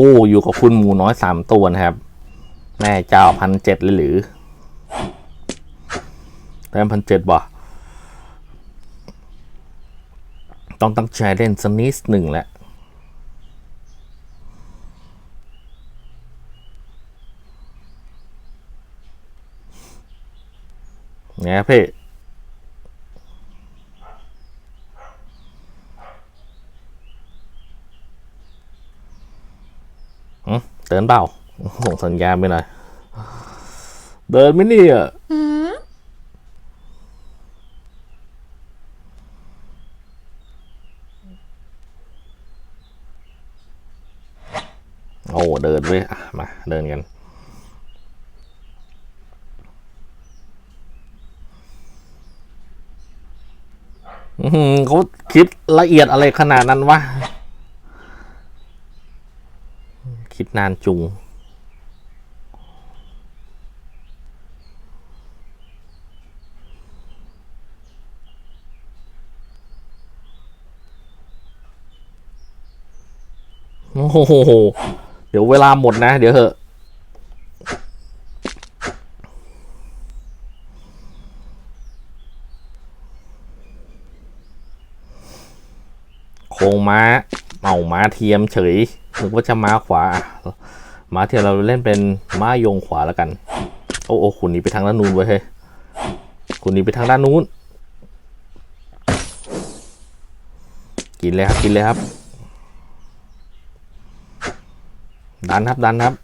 โอ้อยู่กับคุณหมูน้อยสามตัวนะครับ แม่เจ้าพันเจ็ดเลยหรือแต้มพันเจ็ดบ่ต้องตั้งใจเล่นสนิดหนึ่งแหละเนี่ยพี่ หึ เดินเปล่าส่งสัญญาณไปหน่อยเดินไมเนี่ยโอ้เดินเว้ยมา เดินกันเขาคิดละเอียดอะไรขนาดนั้นวะ คิดนานจุง โอ้โห เดี๋ยวเวลาหมดนะ เดี๋ยวเหอะโคงม้า เมาม้าเทียมเฉยนึกว่าจะม้าขวาม้าเทียมเราเล่นเป็นม้ายงขวาแล้วกัน โอ้โอ้คุณนีไปทางด้านนู้นไว้เฮ้ยคุณนีไปทางด้านนู้น กินเลยครับกินเลยครับ ดันครับดันครับ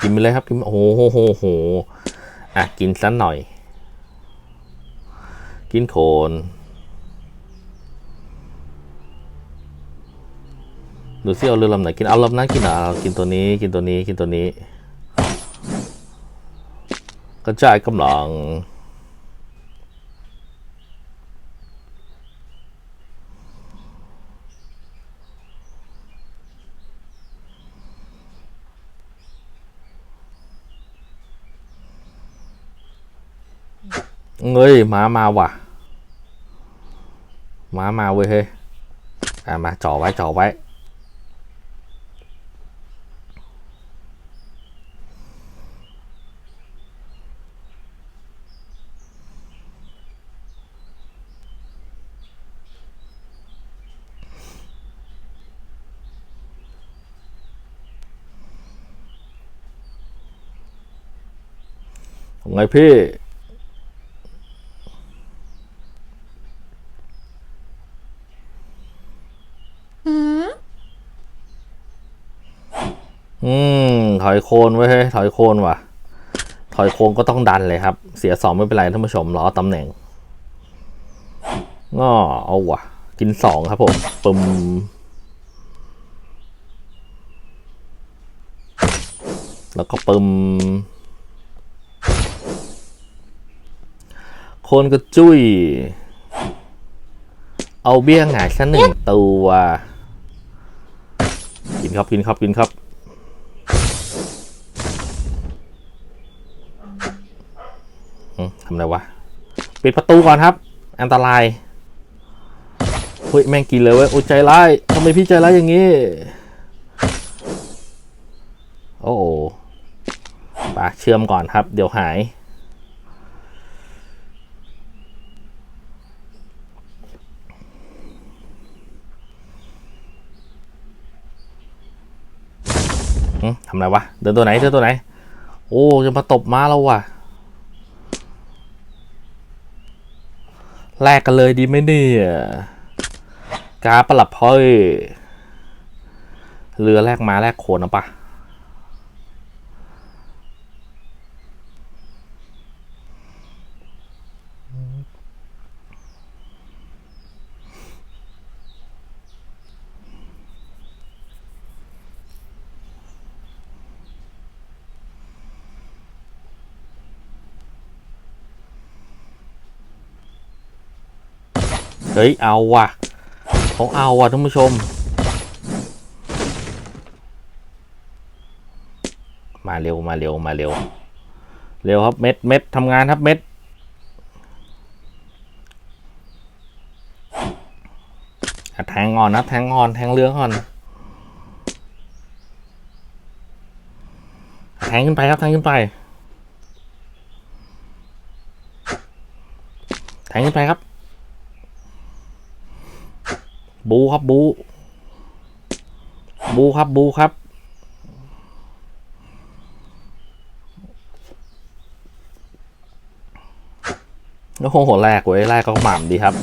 กินไปเลยครับกินโอ้โหโหโหอะกินสักหน่อย กินโคน ดูซิเอาเรือลำไหนกิน เอาลำนั้นกินเหรอากินตัวนี้ กินตัวนี้ กินตัวนี้ กระจายกำลังเงยหมามาว่ะหมามาเว้ยเฮ้ย อะมาจ่อไว้จ่อไว้ ไงพี่อืม ถอยโคนไว้เฮ้ยถอยโคนว่ะ ถอยโคนก็ต้องดันเลยครับ เสียสองไม่เป็นไรท่านผู้ชมรอตำแหน่งง้อเอาว่ะ กินสองครับผมปึมแล้วก็ปึม โคนกระจุย เอาเบี้ยหงายซะหนึ่งตัวกินครับกินครับกินครับอืมทำอะไรวะ ปิดประตูก่อนครับ อันตรายเฮ้ยแม่งกินเลยเว้ยโอ้ใจร้ายทำไมพี่ใจร้ายอย่างนี้ โอ้โหปากเชื่อมก่อนครับ เดี๋ยวหาย ทำอะไรวะ เดินตัวไหนเดินตัวไหน โอ้จะมาตบม้าเราว่ะ แลกกันเลยดีไหมเนี่ยกาประหลับพ่อยเรือแลกมาแลกโขนเอาปะ เฮ้ย เอาว่ะเขาเอาว่ะท่านผู้ชม มาเร็วมาเร็วมาเร็ว เร็วครับเม็ดเม็ดทำงานครับเม็ดแทงงอนนะแทงงอนแทงเรือก่อนแทงขึ้นไปครับแทงขึ้นไปแทงขึ้นไปครับ บูครับบู บูครับบูครับโอ้โหแรกเว้ยแรกก็หม่ำดีครับ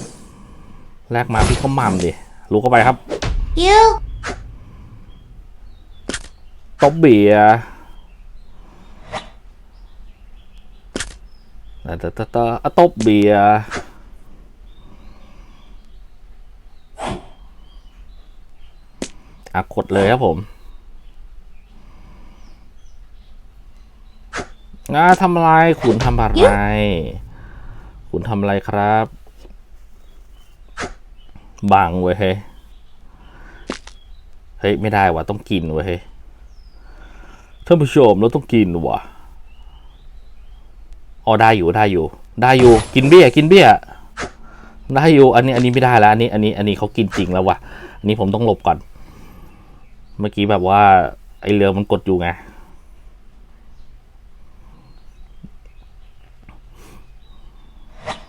แรกมาพี่ก็หม่ำดิรู้เข้าไปครับ You ตบเบียร์ตะตะตะตะอะตบเบียร์ อะกดเลยครับผมอ่าทำอะไรขุนทำอะไรขุนทำอะไรครับบังเว้ยเฮ้ยเฮ้ยไม่ได้ว่ะต้องกินเว้ยเฮ้ยท่านผู้ชมเราต้องกินว่ะอ๋อได้อยู่ได้อยู่ ได้อยู่ กินเบี้ยกินเบี้ยได้อยู่ อันนี้อันนี้ไม่ได้แล้วอันนี้อันนี้อันนี้เขากินจริงแล้วว่ะอันนี้ผมต้องหลบก่อน เมื่อกี้แบบว่า ไอเรือมันกดอยู่ไง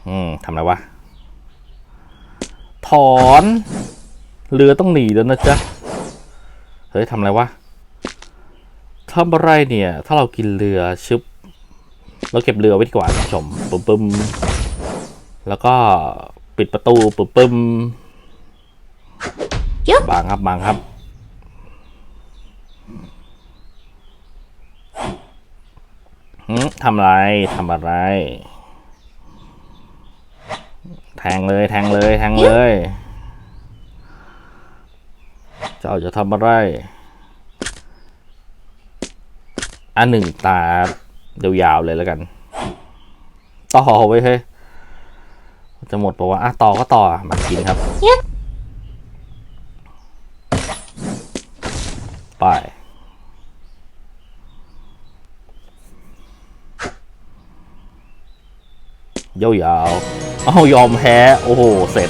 อืมทำอะไรวะ ถอน เรือต้องหนีแล้วนะจ๊ะ เฮ้ยทำอะไรวะทำอะไรเนี่ย ถ้าเรากินเรือชึบ เราเก็บเรือไว้ดีกว่าท่านผู้ชมปึ้มปึ้มแล้วก็ปิดประตูปึ้มปึ้มยึบบางครับบางครับ หืม ทำอะไรทำอะไร แทงเลย แทงเลย แทงเลย เจ้าจะทำอะไร อันหนึ่งตายาวๆเลยแล้วกัน ต่อไว้เฮ้ยจะหมดปะวะอะต่อก็ต่อมากินครับ Yep ไป ยาวๆเอายอมแพ้ โอ้โห เสร็จ